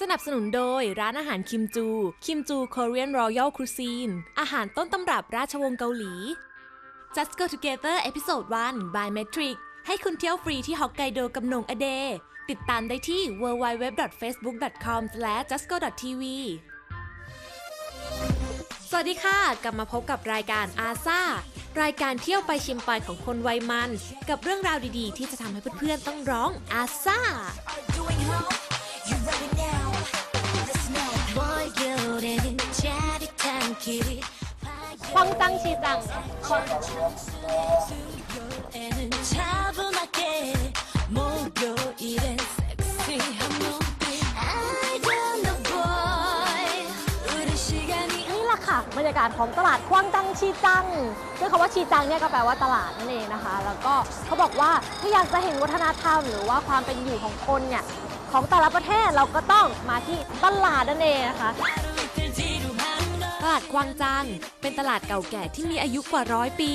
สนับสนุนโดยร้านอาหารคิมจู คิมจู Korean Royal Cuisine อาหารต้นตำรับราชวงศ์เกาหลี Just Go Together Episode 1 by Metric ให้คุณเที่ยวฟรีที่ฮอกไกโดกับหนงอเด ติดตามได้ที่ www.facebook.com/justgo.tv สวัสดีค่ะ กลับมาพบกับรายการอาซา รายการเที่ยวไปชิมไปของคนวัยมัน กับเรื่องราวดีๆ ที่จะทำให้เพื่อนๆต้องร้องอาซ่า ควงตังชีจัง บรรยากาศของตลาดควางตังชีจังซึ่งคำว่าชีจังเนี่ยก็แปลว่าตลาดนั่นเองนะคะ แล้วก็เขาบอกว่าถ้าอยากจะเห็นวัฒนธรรม หรือว่าความเป็นอยู่ของคนเนี่ยของแต่ละประเทศเราก็ต้องมาที่ตลาดนั่นเองนะคะตลาดควางจัง เป็นตลาดเก่าแก่ที่มีอายุกว่าร้อยปี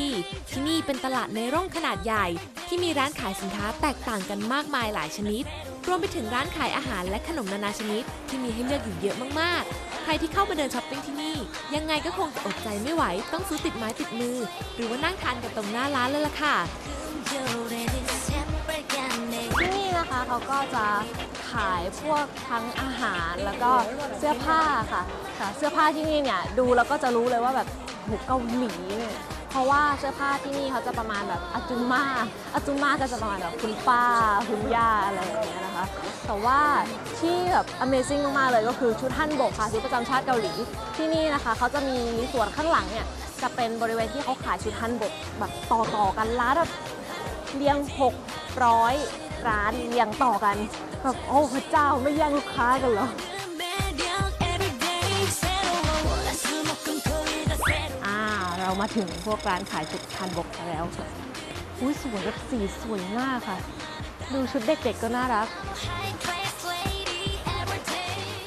ที่นี่เป็นตลาดในร่องขนาดใหญ่ ที่มีร้านขายสินค้าแตกต่างกันมากมายหลายชนิด รวมไปถึงร้านขายอาหารและขนมนานาชนิด ที่มีให้เลือกอยู่เยอะมากๆ ใครที่เข้ามาเดินช้อปปิ้งที่นี่ ยังไงก็คงอดใจไม่ไหว ต้องซื้อติดไม้ติดมือ หรือว่านั่งทานกันตรงหน้าร้านเลยล่ะค่ะ ที่นี่นะคะเขาก็จะขายพวกทั้งอาหารแล้วก็เสื้อผ้าค่ะค่ะ เสื้อผ้าที่นี่เนี่ยดูแล้วก็จะรู้เลยว่าแบบหูเกาหลีเนี่ย ราะว่าเสื้อผ้าที่นี่เขาจะประมาณแบบอาจุม่าอาจุม่าก็จะประมาณแบบคุณป้าคุณย่าอะไรอย่างเงี้ยนะคะ แต่ว่าที่แบบ Amazing มากๆเลยก็คือชุดฮั่นบกค่ะชุดประจำชาติเกาหลีที่นี่นะคะเขาจะมีส่วนข้างหลังเนี่ยจะเป็นบริเวณที่เขาขายชุดฮั่นบกแบบต่อๆกันร้านแบบเรียง 600 ร้านเรียงต่อกันแบบโอ้พระเจ้าไม่แย่งลูกค้ากันเหรอ มาถึงพวกร้านขายชุดทันบกแล้วอุ้ยสวยแบบสีสวยมากค่ะ ดูชุดเด็กๆก็น่ารัก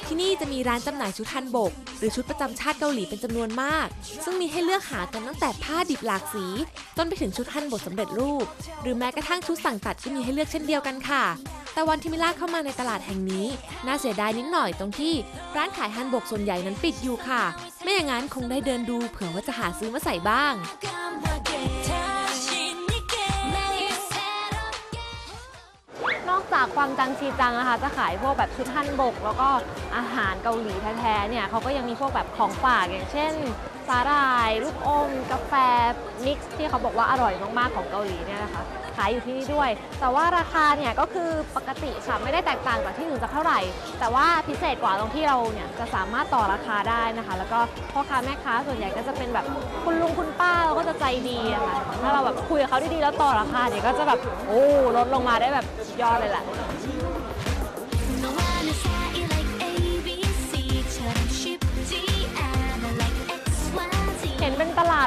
ที่นี่จะมีร้านจำหน่ายชุดฮันบก หรือชุดประจำชาติเกาหลีเป็นจำนวนมาก ซึ่งมีให้เลือกหากันตั้งแต่ผ้าดิบหลากสี จนไปถึงชุดฮันบกสำเร็จรูป หรือแม้กระทั่งชุดสั่งตัดที่มีให้เลือกเช่นเดียวกันค่ะ แต่วันที่มิล่าเข้ามาในตลาดแห่งนี้ น่าเสียดายนิดหน่อยตรงที่ร้านขายฮันบกส่วนใหญ่นั้นปิดอยู่ค่ะ ไม่อย่างนั้นคงได้เดินดูเผื่อว่าจะหาซื้อมาใส่บ้างนอกจากความจังชีจังนะคะจะขายพวกแบบชุดฮันบก แล้วก็อาหารเกาหลีแท้ๆเนี่ยเขาก็ยังมีพวกแบบของฝากอย่างเช่น สาหร่าย ลูกอมกาแฟมิกซ์ที่เขาบอกว่าอร่อยมากๆของเกาหลีเนี่ยนะคะขายอยู่ที่นี่ด้วย แต่ว่าราคาเนี่ยก็คือปกติค่ะไม่ได้แตกต่างจากที่อื่นสักเท่าไหร่ แต่ว่าพิเศษกว่าตรงที่เราเนี่ยจะสามารถต่อราคาได้นะคะ แล้วก็พ่อค้าแม่ค้าส่วนใหญ่ก็จะเป็นแบบคุณลุงคุณป้าเราก็จะใจดีอะค่ะถ้าเราแบบคุยกับเขาดีๆแล้วต่อราคาเนี่ยก็จะแบบโอ้ลดลงมาได้แบบยอดเลยแหละ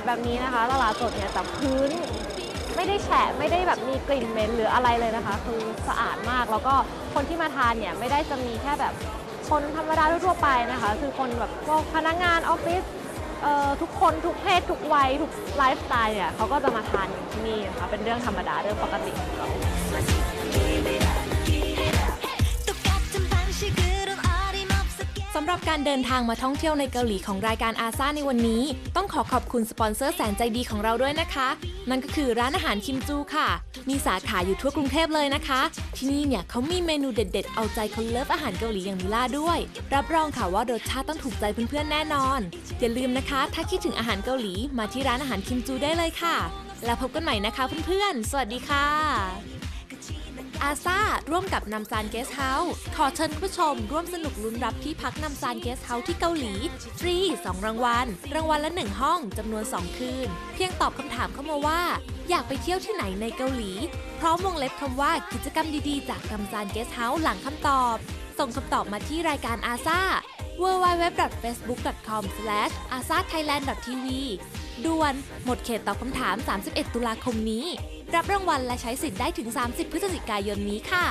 ดแบบนี้นะคะ ตลาดสดเนี่ยแต่พื้นไม่ได้แฉะไม่ได้แบบมีกลิ่นเหม็นหรืออะไรเลยนะคะ คือสะอาดมากแล้วก็คนที่มาทานเนี่ยไม่ได้จะมีแค่แบบคนธรรมดาทั่วไปนะคะ คือคนแบบพวกพนักงานออฟฟิศทุกคนทุกเพศทุกวัยทุกไลฟ์สไตล์เนี่ยเขาก็จะมาทานอยู่ที่นี่นะคะเป็นเรื่องธรรมดาเรื่องปกติของเขา รับการเดินทางมาท่องเที่ยวในเกาหลีของรายการอาซาในวันนี้ ต้องขอขอบคุณสปอนเซอร์แสนใจดีของเราด้วยนะคะ นั่นก็คือร้านอาหารคิมจูค่ะ มีสาขาอยู่ทั่วกรุงเทพเลยนะคะ ที่นี่เนี่ยเขามีเมนูเด็ด ๆ เอาใจคนเลิฟอาหารเกาหลีอย่างมิล่าด้วย รับรองค่ะว่ารสชาติต้องถูกใจเพื่อนๆแน่นอน อย่าลืมนะคะ ถ้าคิดถึงอาหารเกาหลีมาที่ร้านอาหารคิมจูได้เลยค่ะ แล้วพบกันใหม่นะคะเพื่อนๆ สวัสดีค่ะ อาซาร่วมกับนำซานเกสเฮาส์ขอเชิญผู้ชม ร่วมสนุกลุ้นรับที่พักนำซานเกสเฮาส์ที่เกาหลีฟรี2รางวัล รางวัลละ 1 ห้องจำนวน 2 คืน เพียงตอบคำถามเข้ามาว่า อยากไปเที่ยวที่ไหนในเกาหลี พร้อมวงเล็บคำว่ากิจกรรมดีๆ จากนำซานเกสเฮาส์หลังคำตอบ ส่งคำตอบมาที่รายการอาซา www.facebook.com/asathailand.tv ด่วน หมดเขตตอบคำถาม 31 ตุลาคมนี้ รับรางวัลและใช้สิทธิ์ได้ถึง 30 พฤศจิกายนนี้ค่ะ